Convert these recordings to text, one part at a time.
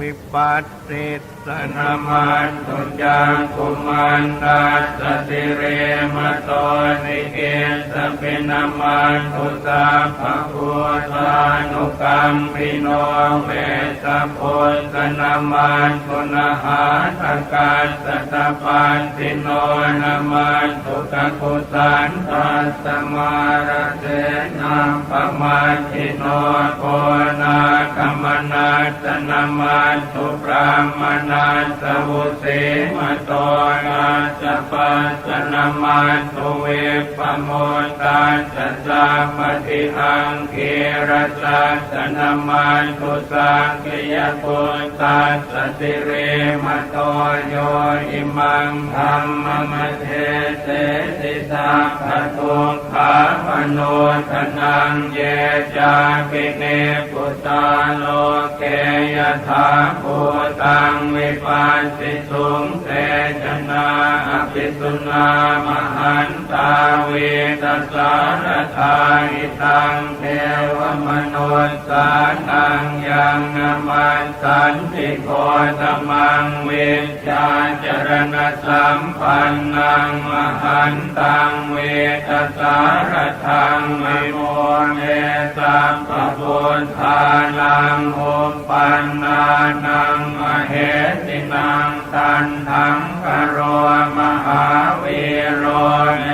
วิปัสสิสนามันตุยังกุมันตาสสติเรมโตนิเกสปินามันตุสาภะพุทธานุกัมปิโนเวสะโพสนามันตุนะหาตกัสสะตปันติโนนามันตุกะกุสันตัสสมาระเสนัมปะมาทิโนโกนาคมนาสนามันตุปรามนาสวุเสมโตนาสปัสสนามันตุเวปโมตัสสะสาปฏิอังเกรสัสนามันตุสังเกยปุตตัสสติเรมโตโยอิมังธรรมมเทเสสิสัพพทุกขาปโนทนังเยจาปิเนปุตตาโลเกยถาโพ ตังวิปัสสิสุงเตจนาอภิสุนามหันตาเวตัสารทาอิตังเทวมนุสสานังยังนามันสันติโกตมังเวชาจรณสัมปันนังมหันตังเวตัสารทังวิโมเนสัมปพุทธานังโอมปันนานังเหตินังตันทังกโรมหาวีโรเน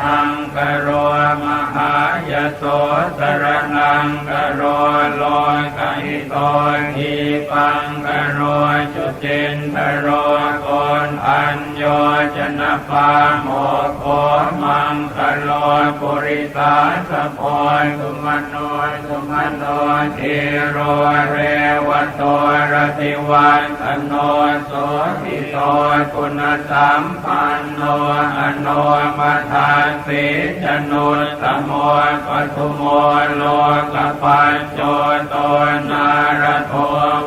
ทังกโรมหายโสสรนังกโรโลกหิโตทีปังกโรจุตินกโรโกนอัน ยจนะปาโมโคมังคโลปุริสาสะพรสุมโนสุมโนทิโรเรวโตรติวันอโนโสติโตคุณสัมปันโนอโนมัทาสิจนุตโมปทุโมโลกปัญโจโตนารโท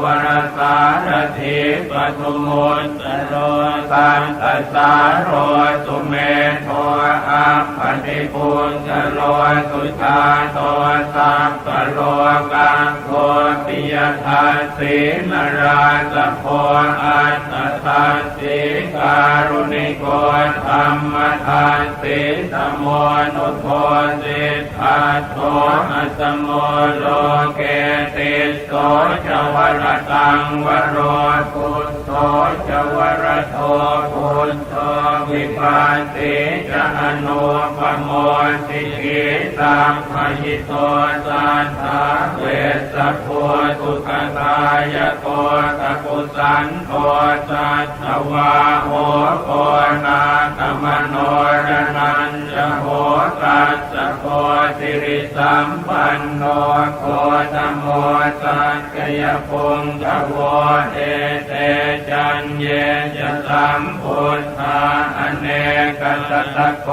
วรสารถิปทุโมตโรสันตสารโรสุเมโทอาปฏิปุญจโลสุชาโตสัพพโลกังโคปิยทัสสีนราสโพอัตตทัสสีการุณิโกธรรมทานสีสมโมนุโทสิทัสโทอัสโมโลเกต โสจวรตังวโรกุตโสจวรโทกุตโตวิปัสสิจะอนุปโมสิกิสัมภยิโตสันทาเวสสโพตุกตายโกตะกุสันโทสัทธวาโหโก สัมปันโนโคตโมตักกยพุงกวเอเตจันเยจะสัมพุทธาอเนกสัตโค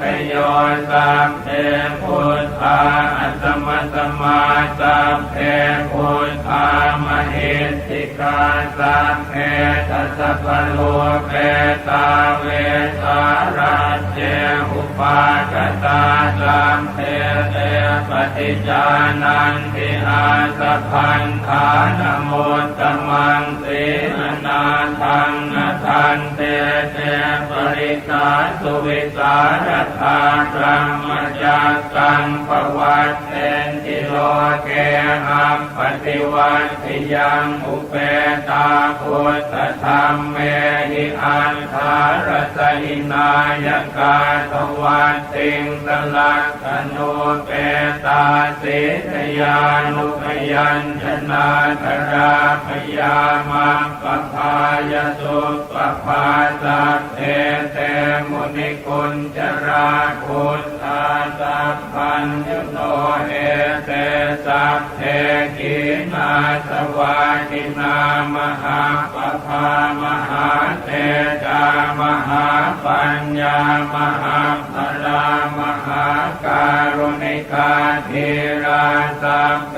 ตโยสัมเพพุทธาอัตมสมาสัมเพพุทธ ติกาสัมเพทัสสะปะโลเปตาเวสาราเจหุปากตาสัมเพเตปฏิจานันติ อาสะพันธานโมตตมังสีนาทังนทันเตเตปริสาสุวิสารธาตรัมมจักกังปวัตเตนติโลเกหัมปฏิวัติยังอุเปตาพุทธธรรมเมหิอันธารสหินายกาตวันติงสลักขณูเปตาสิทยานนุพยัญชนะธราพยามาปภายสุปภาสัพเทเตมุนิกุญจราคุตตาสัพพัญยุโนเอเต เทกินาสวากินามหาปภามหาเตจามหาปัญญามหาพลามหาการุณิกาธีราสัพเพ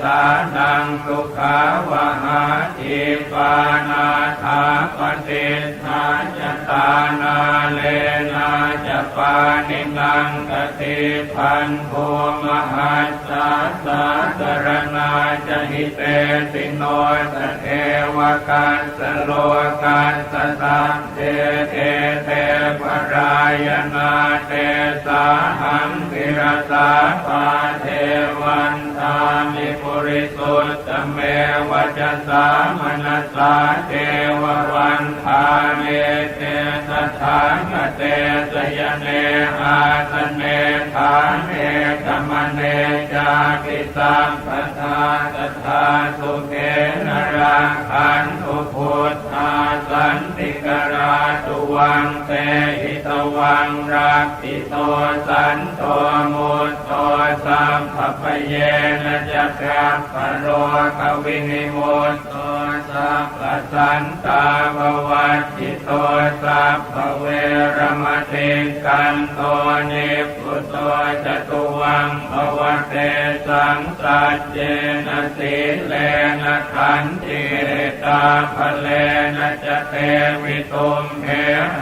สานังสุขาวหาทิปานาถาปฏิทาจตานาเลนาจปานินังกติพันโทมหัส สะสาสรณาจหิเตติโนสเทวกัสสโลกัสสตังเตเตเตปรายนาเตสาหังกิรสาปาเทวันทามิปุริสุตตเมวัจสามนัสสาเทววันทาเมเตสทานเตสยเนอาสเนเนธรรมเน จาคิสัมปทาตถาสุเกนราคันตุพุทธาสันติกราตุวังเตหิตวังรักติโตสันโตมุตโตสัมภปเยนะจักขัปโรกวินิโมตโตสัพพสันตาภวัติโตสัพพเวรมติกันโต เตสังสัจเจนะสีเลนะขันติเตาภเลนะจะเตวิตุมเห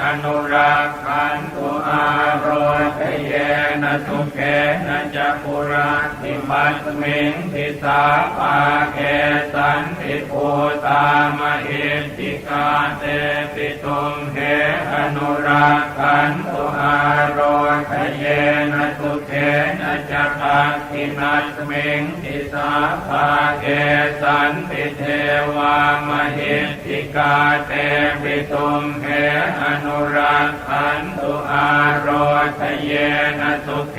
อนุรักขันตุอาโรคเยนะทุเกนะจะปุราติมัสมิงทิสาปาเกสันติภูตามหิติกาเตปิตุมเหอนุรักขันตุอาโรคเยนะทุเกนะ จะปักขินัสเมงทิสาปาเกสันติเทวามหิติกาเตปิตุมเหอนุรักขันตุอาโรคเยนะทุเก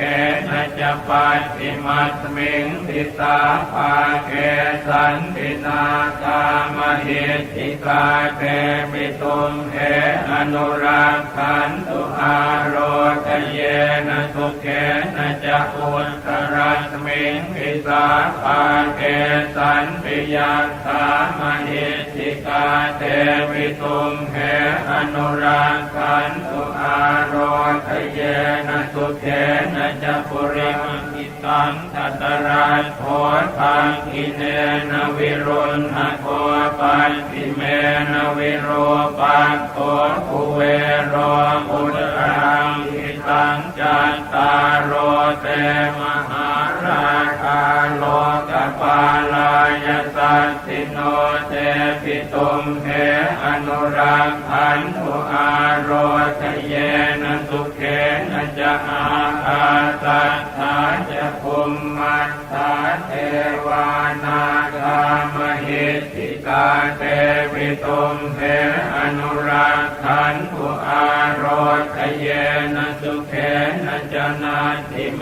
นะจะปักขิมัสเมงทิสาปาเกสันตินาคามหิติกาเตปิตุมเหอนุรักขันตุอาโรคเยนะทุเกนะจะอุ พิสาปาเกสันติยาคามหิติกาเตปิตุมเหอนุรักขันตุอาโรคเยนะทุเกนะจะปุริมิตังทัตตราชโพธังกิเนนะวิรุณหะโกปันติเมนะวิโรปันโตภุเวโรอุตรังกิตังจัตตารโรเตมหา คาโลกปาลายสัตติโนเตปิตุมเหอนุรักขันตุอาโรคเยนะสุเขนะจะอาคาสัทธาจะภูมมัตตาเทวานาคามหิติกาเตปิตุมเหอนุรักขันตุอาโรคเยนะสุเขนะจะนาทิเม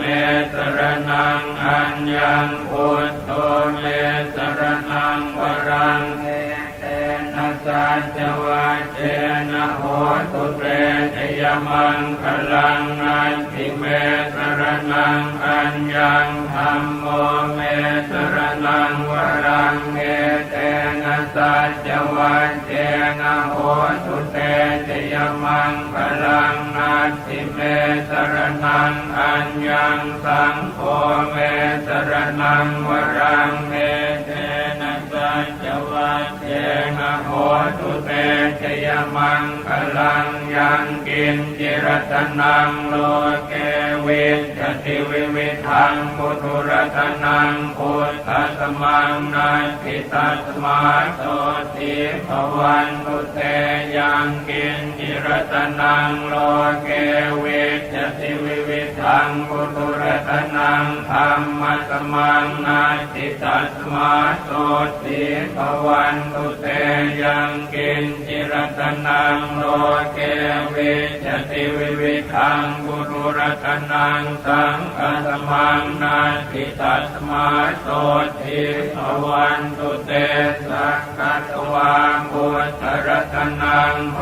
สรนังังพุทโธเมสรนังวรังเอเตนะสัจวะเจนะโหตุเตชยมังคลังนันทิเมส รนังอัญญังธรรมโมเมสรนังวรังเอเตนะสัจวัจเจนะโหตุเตชยมังคลังนันทิเมสรนังอัญญังสังโฆเมสรนังวรังเอเตนะสัจวัจเจนะโหตุเตชยมังคลังยัง กินจิรตนังโลเกวิจติวิวิทังพุทธรัตนังพุทธสมังนาทิตัสมาโตติภวันตุเตยังกินจิรตนังโลเกวิจติวิวิทังพุทธรัตนังธรรมสมังนาทิตัสมาโตติภวันตุเตยังกินจิรตนังโลเกวิจติวิวิทังพุทธรัตนังสังฆสมังนาทิตัสมาโตติภวันตุเตสักกัตวาพุทธรัตนังโห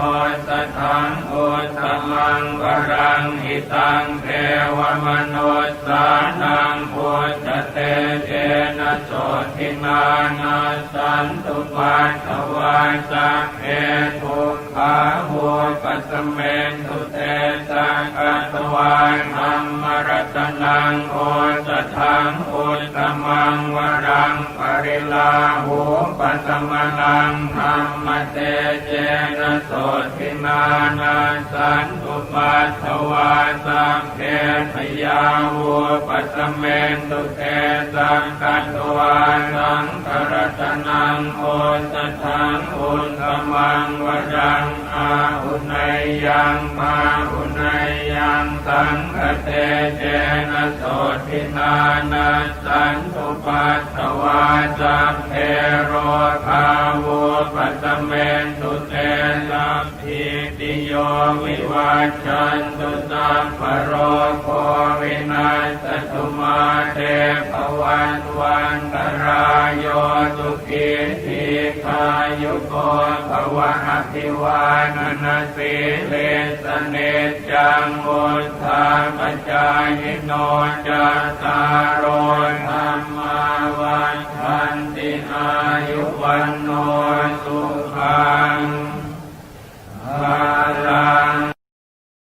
สถังโหสมังวรังหิตังเทวมนุสสานังพุทธเตเจนะโสทินานาสันตุปัสสวาสักเอทุ กขาหัวปัสเมนตุเตสังกัตวาธรรมรัตนังโอสถังโอสมังวรังปริลาหูปัตมลังธรรมเตเจนะโสทินานาสันตุปัสสวาสังเกพยาวุปัสเมนตุเตสังกัตวาสังกรตนังโอสทังโอุนกมังวรัง อาหุนยยังมาหุนยยังสังคเตเจนะโสทินานาสันตุปัสสวาสังเทโรคาวุปัสเมนตุเตสัมพิติโโยมิวัชชันตุสัพพโรโควินาสตุมาเทภวันวันตรายโยตุกิติคายุโกภวะอภิวานนาสิเลสเนจังมุตตาปัญจายโนจาตตารโอธรรมาวันทันติอายุวันโน